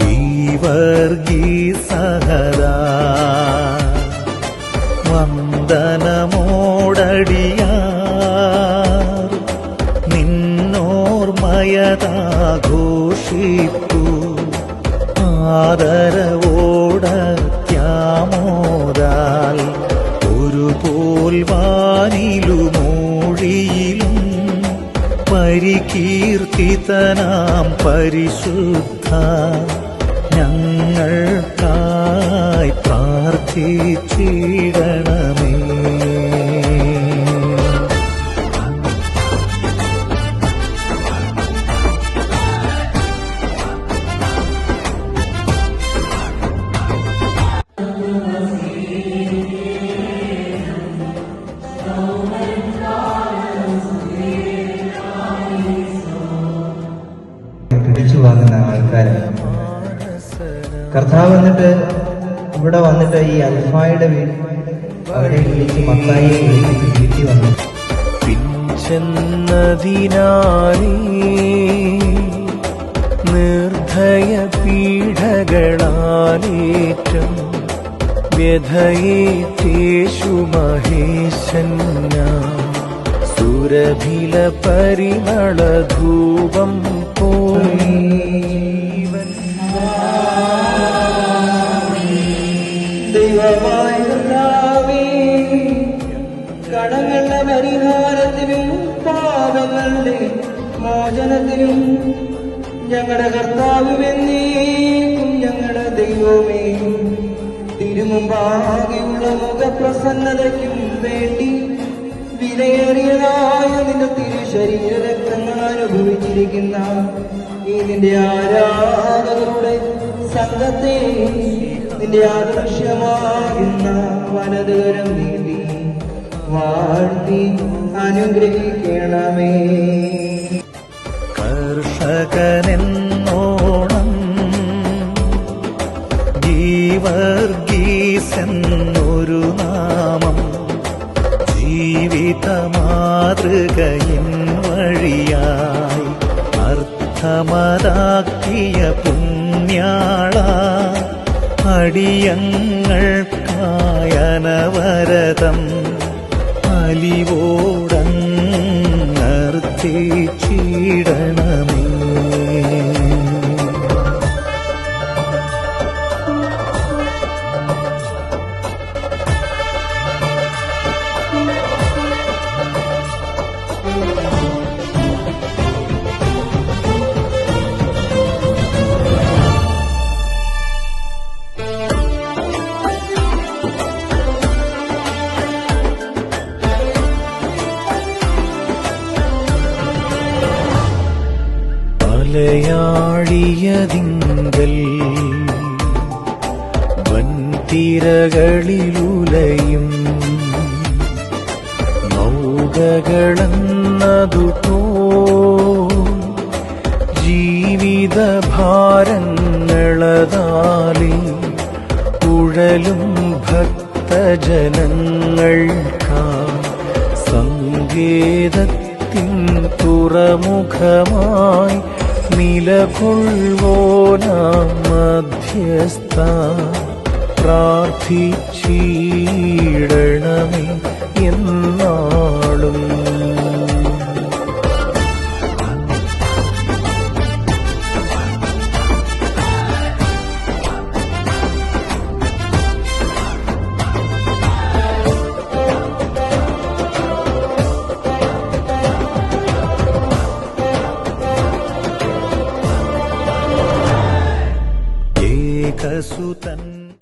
ഗീവർഗീസഹദാ വന്ദനമോടടിയാർ. നിന്നോർമയതാഘോഷിപ്പു. ആദരവോടത്യാമോദാൽ. ഒരു പോൽ വാനിലുമൂഴിയിലും പരികീർത്തിതനാം പരിശുദ്ധ. ഞങ്ങൾക്കായി പ്രാർത്ഥിച്ചിടണമേ കർത്താവ് വന്നിട്ട് ഇവിടെ വന്നിട്ട് ഈ അൽഫായുടെ വീട് അവരെ വിളിച്ച് വിളിച്ച് വീട്ടിൽ വന്നു. പിഞ്ചെന്നതിനാലേ നിർഭയ പീഡകളാലേറ്റം വ്യഥയേറ്റേഷു മഹേശൻ ഞാൻ. സുരഭില പരിമളധൂപം പോയി ദൈവമായ കർത്താവേ, കടങ്ങളുടെ പരിഹാരത്തിനും പാപങ്ങളുടെ മോചനത്തിനും ഞങ്ങളുടെ കർത്താവുമെന്നേക്കും ഞങ്ങളുടെ ദൈവമേ. തിരുമുമ്പാകെയുള്ള മുഖപ്രസന്നതയ്ക്കും വേണ്ടി വിലയേറിയതായ നിന്റെ തിരുശരീര രക്തങ്ങൾ അനുഭവിച്ചിരിക്കുന്ന ഈ നിന്റെ ആരാധകരുടെ സംഘത്തെ നിന്റെ ആദർശമാകുന്ന വലതുകരം നീതി വാഴ്ത്തി അനുഗ്രഹിക്കണമേ. കർഷകനെന്നോണം ജീവർഗീസെന്നൊരു നാമം ജീവിത മാതൃകയിൻ വഴിയായി അർത്ഥമതാക്കിയ പുണ്യാള അടിയങ്ങൾക്കായനവരതം അലിവോടങ്ങർത്തിച്ചിടണമേ മലയാഴിയതിങ്കൽ വൻതിരകളിലുലയും നൗകകളെന്നതുപോ ജീവിത ഭാരങ്ങളതാലി ഉഴലും ഭക്തജനങ്ങൾക്കാ സങ്കേതത്തിൻ തുറമുഖമായി നിലകൊള്ളുവോനാം മധ്യസ്ഥ പ്രാർത്ഥിച്ചിടണമേ എന്നാളും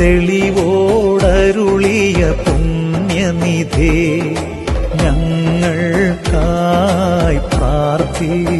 തെളിവോടരുളിയ പുണ്യനിധേ ഞങ്ങൾ കായ് പ്രാർത്ഥിച്ചിടണം.